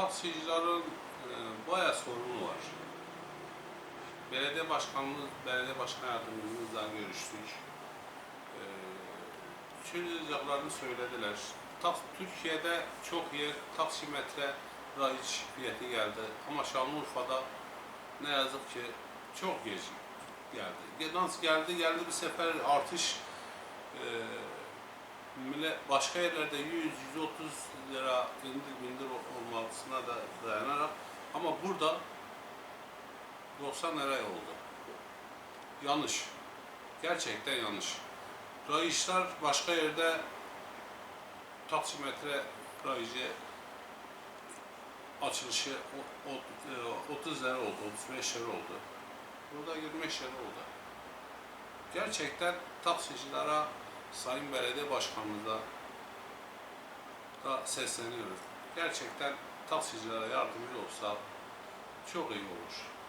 taksicilerin e, bayağı sorunu var. Belediye başkanımız, belediye başkan yardımcımızla görüştük. E, çözeceklerini söylediler. Tak, Türkiye'de çok iyi taksimetre rayiç fiyatı geldi ama Şanlıurfa'da ne yazık ki çok geç geldi. Nasıl geldi? Geldi bir sefer artış e, başka yerlerde 100-130 ama burada 90 lira oldu. Yanlış. Gerçekten yanlış. Rayişler başka yerde taksimetre rayıcı açılışı o- o- e, 30 lira oldu, 35 lira oldu. Burada 25 lira oldu. Gerçekten taksicilere Sayın Belediye Başkanımıza da sesleniyoruz. Gerçekten taksicilere yardımcı olsa sobre hoje.